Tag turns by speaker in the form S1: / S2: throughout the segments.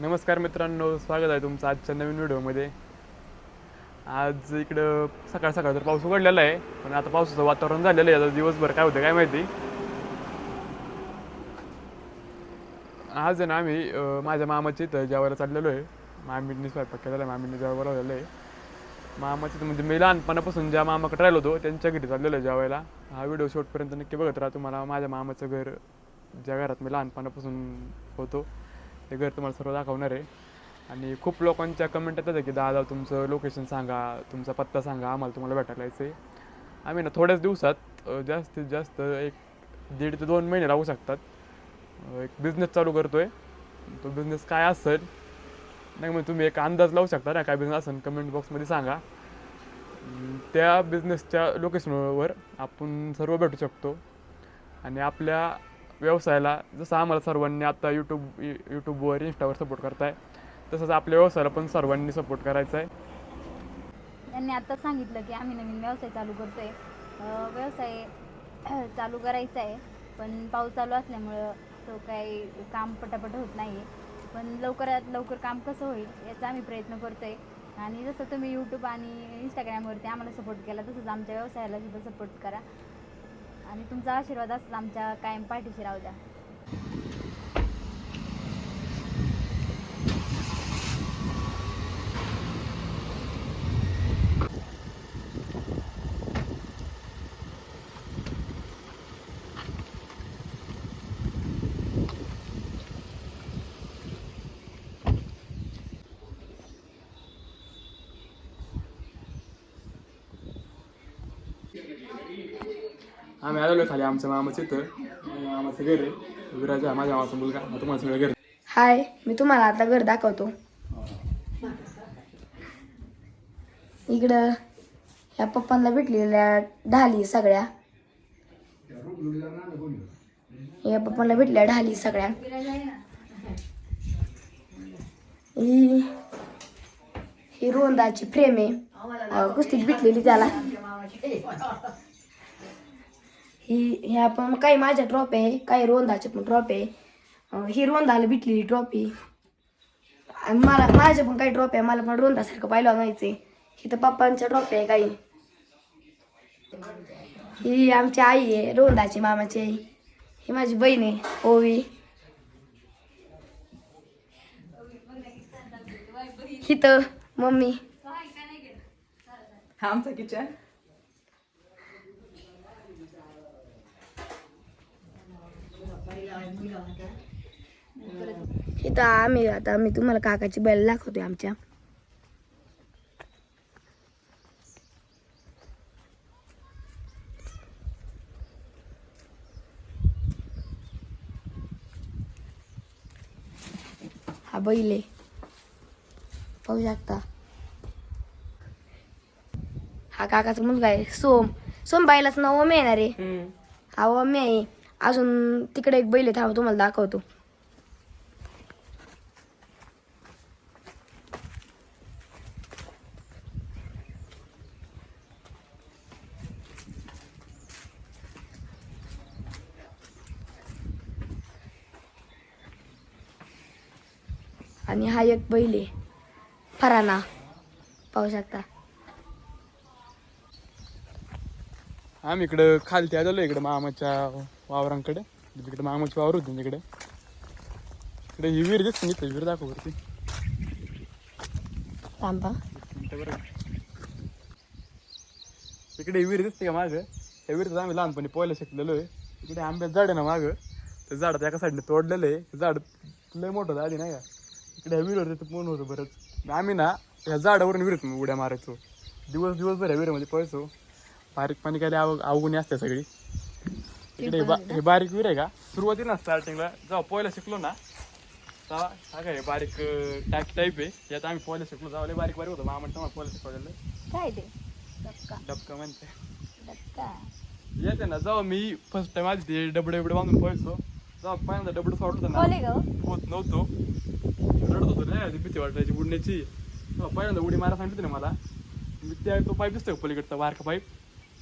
S1: नमस्कार मित्रांनो स्वागत आहे तुमचं आजच्या नवीन व्हिडिओमध्ये. आज इकडं सकाळ सकाळ तर पाऊस उघडलेला आहे पण आता पावसाचं वातावरण झालेलं आहे. आता दिवसभर काय होतं काय माहिती? आज आहे ना आम्ही माझ्या मामाच्या इथं जेवायला चाललेलो आहे. मामींनी स्वयंपाक केलेला आहे मामींनी जेव्हा बोलावलेलं आहे. मामाच्या इथं म्हणजे मी लहानपणापासून ज्या मामाकडे राहिलो होतो त्यांच्या घरी चाललेलो आहे जेवायला. हा व्हिडिओ शेवटपर्यंत नक्की बघत राहा. तुम्हाला माझ्या मामाचं घर ज्या घरात मी लहानपणापासून होतो ते घर तुम्हाला सर्व दाखवणार आहे. आणि खूप लोकांच्या कमेंट येतात की दादा तुमचं लोकेशन सांगा तुमचा पत्ता सांगा आम्हाला तुम्हाला भेटायला यायचं आहे आम्ही ना थोड्याच दिवसात जास्तीत जास्त एक दीड ते दोन महिने राहू शकतात. एक बिझनेस चालू करतो आहे तो बिझनेस काय असेल नाही मग तुम्ही एक अंदाज लावू शकता ना काय बिझनेस असेल कमेंट बॉक्समध्ये सांगा. त्या बिझनेसच्या लोकेशनवर आपण सर्व भेटू शकतो. आणि आपल्या व्यवसायाला जसं आम्हाला सर्वांनी आता यूट्यूब यूट्यूबवर इंस्टावर सपोर्ट करताय तसंच आपल्या व्यवसायाला पण सर्वांनी सपोर्ट करायचा आहे.
S2: त्यांनी आता सांगितलं की आम्ही नवीन व्यवसाय चालू करतोय. अं, व्यवसाय चालू करायचा आहे पण पाऊस चालू असल्यामुळं तो काही काम पटापट होत नाही पण लवकरात लवकर काम कसं होईल याचा आम्ही प्रयत्न करतोय. आणि जसं तुम्ही यूट्यूब आणि इंस्टाग्रामवरती आम्हाला सपोर्ट केला तसंच आमच्या व्यवसायाला सुद्धा सपोर्ट करा. आणि तुमचा आशीर्वाद असला आमच्या कायम पाठीशी राहू द्या.
S1: आम्ही आलेलो खाली आमच्या मामाचं इथं. मामाचं घर आहे. विराज माझ्या मामाचा मुलगा. तुम्हाला सगळं घर.
S3: हाय मी तुम्हाला आता घर दाखवतो. इकडं या पप्पांना भेटलेल्या ढाली सगळ्या. या पप्पांना भेटल्या ढाली सगळ्या. ही ही रोंदाची फ्रेम आहे. कुस्तीत भेटलेली त्याला. ही ह्या पण काही माझ्या ट्रॉफी आहे काही रोंदाचे पण ट्रॉफी आहे. ही रोंदाला भेटलेली ट्रॉफी आणि मला माझ्या पण काही ट्रॉफी आहे मला पण रोंदासारखं पाहिलं व्हायचे ही तर पप्पांच्या ट्रॉफी आहे काही. ही आमची आई आहे रोंदाची मामाची. आई ही माझी बहीण आहे ओवी. ही मम्मी.
S4: हा किचन
S3: इथं आम्ही आता मी तुम्हाला काकाची बैल दाखवतोय आमच्या. हा बैल आहे. पाहू शकता. हा काकाचा मुलगा आहे सोम. सोम बाईलाच नाव ओमे येणार आहे हा ओमे आहे. अजून तिकडे एक बैल आहे तुम्हाला दाखवतो. आणि हा एक बैल आहे फराना. पाहू शकता.
S1: आम्ही इकडं खालती आलेलो इकडं मामाच्या. वावरांकडे तिकडे मामाची वावर होती तिकडे. इकडे ही विहीर दिसते इथं विहीर दाखव वरती.
S3: थांबा.
S1: इकडे ही विहीर दिसते का मागं? त्या विहिरीत आम्ही लहानपणी पोहायला शिकलेलो आहे. इकडे आंब्याचं झाड आहे ना मागं. ते झाड एका साईडने तोडलेलं आहे. ते झाड लय मोठं आधी नाही का? इकडे ह्या होते पूर्ण होतं बरंच. आम्ही ना ह्या झाडावरून विहिरीत उड्या मारायचो. दिवस दिवसभर ह्या विहिरीमध्ये पळायचो बारीक पाणी काय आव अवगुणी असते सगळी. इकडे हे बा- हे बारीक विहीर आहे का? सुरुवातीला स्टार्टिंगला जेव्हा पोहायला शिकलो ना तेव्हा हा काय बारीक टाक टाईप आहे. यात आम्ही पोहायला शिकलो. लय बारीक बारीक होतं. मामा तेव्हा पोहायला शिकवलेलं
S2: काय ते? धक्का
S1: डबका म्हणते.
S2: धक्का
S1: येते ना जेव्हा मी फर्स्ट टाइम आधी ते डबडे बिबडे बांधून पोहायचो तेव्हा पहिल्यांदा डबडं सोडलं होतं ना.
S2: ग.
S1: होत नव्हतो. रडत होतो रे आधी भीती वाटायची बुडण्याची. तेव्हा पहिल्यांदा उडी मारा सांगितली ना मला. मी त्या तो पाईप दिसतोय का पलीकडचा? बारका पाईप.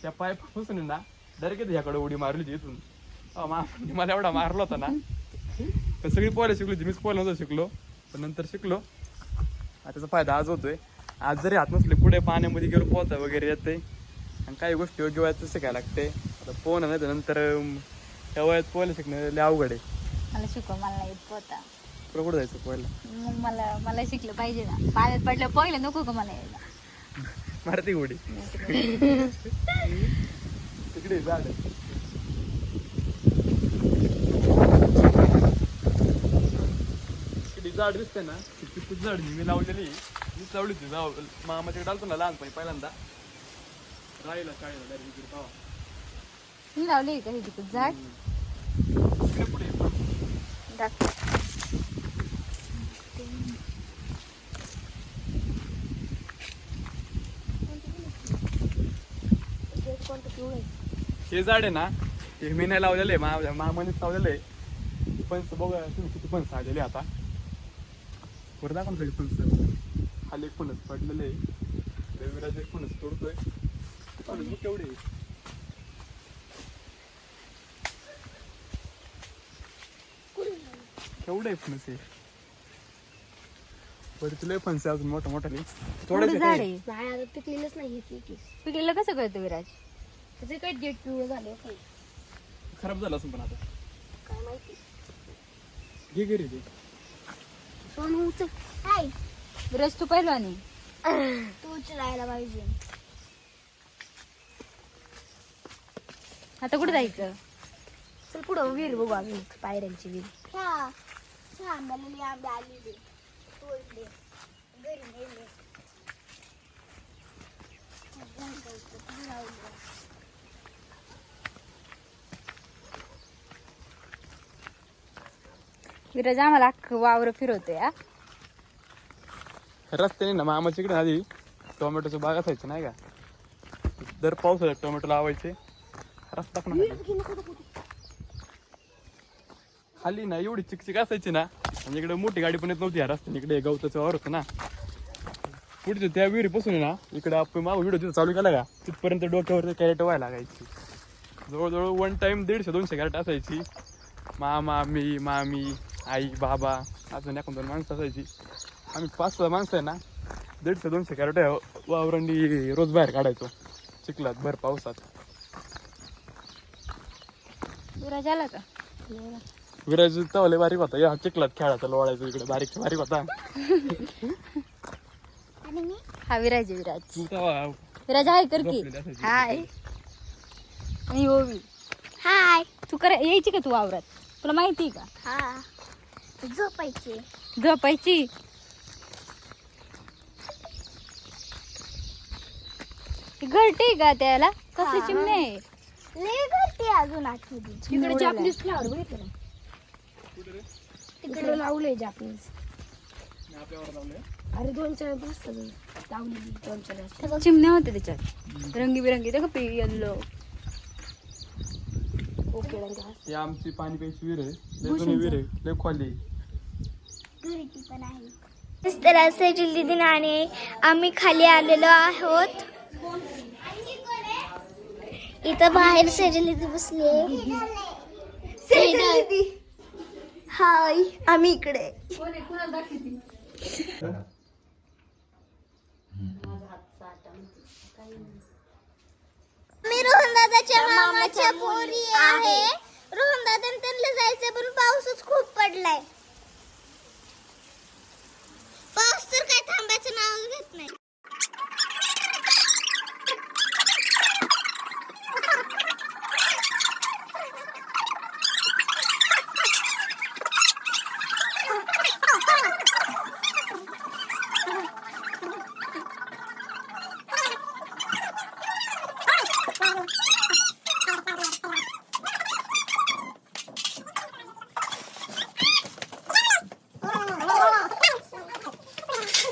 S1: त्या पाईप आहे ना डायरेक्ट ह्याकडे उडी मारली होती इथून. मा- मला एवढा मारला होता ना. तर सगळी पोहायला शिकली होती. मीच पोहायला नव्हतं शिकलो. पण नंतर शिकलो. आता त्याचा फायदा आज होतोय. आज जरी हात नसले पुढे पाण्यामध्ये गेलो पोहता वगैरे येते आणि काही गोष्टी योग्य वयात शिकायला लागते आता पोहणं नाही तर नंतर त्या वयात पोहायला शिकणं लय अवघड आहे.
S2: मला शिकव मला नाही येत पोहता.
S1: तुला कुठं जायचं पोहायला?
S2: मग मला मला शिकलं पाहिजे ना. पाण्यात पडलं पहिलं नको का मला यायला?
S1: मारती उडी? तिकडे झाड. तिकडे झाड दिसते ना ती चिकूच झाड मी लावलेली मीच लावली होती जाऊ मामाच्याकडे आलतो ना लहानपणी पहिल्यांदा. राहिला शाळेला डायरेक्ट इकडे पावा
S2: मी लावली का हे तिकडे झाड
S1: पुढे.
S2: दाखव.
S1: हे झाड आहे ना हे मी नाही लावलेलं आहे मा मामानेच लावलेलं आहे. फणस बघा तुम्ही किती आलेले आता. वर दाखव सगळे फणस. खाली एक फणस पडलेले आहे. रविराज एक फणस तोडतोय. बघ केवढे आहे. केवढे आहे फणस हे? बरं तुला फणस आहे अजून मोठं मोठं
S2: झाड
S1: थोडं
S2: आहे.
S3: नाही आता पिकलेलंच नाही हे पिकली
S2: पिकलेलं कसं कळतं विराज?
S3: त्याचे काय डेट पिवळं झाले काही
S1: खराब झालं असं पण आता.
S3: काय माहिती.
S1: घे घरी ते
S3: सोनू उचल काय
S2: विराज तू पहिलो आणि.
S3: तू उचलायला पाहिजे.
S2: आता कुठे जायचं?
S3: चल पुढं विहीर बघू अजून पायऱ्यांची विहीर हा. आंबे आलेले तोडले घरी नेले
S2: विराज आम्हाला अख्खं वावर फिरवतोय हा.
S1: रस्त्याने ना मामाच्या इकडे आधी टोमॅटोचं बाग असायचं नाही का? दर पावसाळ्यात टोमॅटो लावायचे. रस्ता पण खाली ना एवढी चिकचिक असायची ना म्हणजे इकडे मोठी गाडी पण येत नव्हती या रस्त्याने. इकडे गवताचं वावर होतं ना. पुढच्या त्या विहिरीपासून आहे ना इकडे आपण मागं व्हिडिओ तिथं चालू केला का तिथपर्यंत डोक्यावर कॅरेट व्हायला लागायची. जवळजवळ वन टाइम दीडशे दोनशे कॅरेट असायची. मामा मी मामी आई बाबा अजून एखाद दोन माणसं असायची. आम्ही पाच सहा माणसं आहे ना दीडशे दोनशे कॅरेट वावरंडी रोज बाहेर काढायचो. चिखलात भर पावसात.
S2: विराज आला का?
S1: विराज तवले बारीक होता. या चिखलात खेळायचा लोळायचो इकडे. बारीक बारीक होता.
S2: हा विराज आहे विराज.
S1: तेव्हा
S2: विराज हाय कर की.
S1: झोपलेली असायची.
S2: हाय. आणि ओवी
S3: हाय.
S2: तू कर यायची का तू वावरात? तुला माहिती आहे का?
S3: हा. झोपायचे.
S2: झोपायची. घरटी का त्याला? कसली चिमणे आहे?
S3: लय घरटी अजून तिकडे जापनीज फ्लावर बघितलं ना तिकडे लावलंय जापनीज अरे दोन चार लावलेली दोन चार
S2: चिमण्या होते त्याच्यात. रंगीबिरंगी. ते का येल्लो
S3: ओके रंग
S1: आमची पाणी प्यायची विहीर आहे. लय जुनी विहीर आहे. लय खोली आहे.
S3: घरटी पण आहे. तर सैजल दिदी आणि आम्ही खाली आलेलो आहोत. इथं बाहेर सैजल दिदी बसली हाय आम्ही इकडे. मी रोहनदादाच्या मामाच्या पोरी आहे. रोहनदादा त्यांना जायचं पण पाऊसच खूप पडलाय. पाऊस तर काय थांबायचं नाव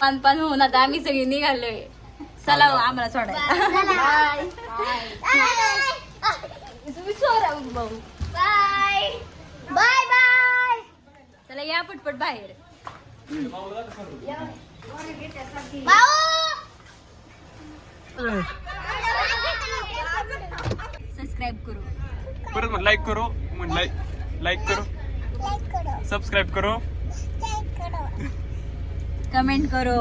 S2: पान पान होऊन आता आम्ही सगळी निघालोय. चला हो, आम्हाला सोडायला. भाऊ
S3: बाय. बाय. बाय.
S2: चला या पटपट बाहेर. सबस्क्राईब करू.
S1: परत म्हण लाईक करो. म्हण लाईक लाईक करो. सबस्क्राईब करो.
S2: कमेंट करो.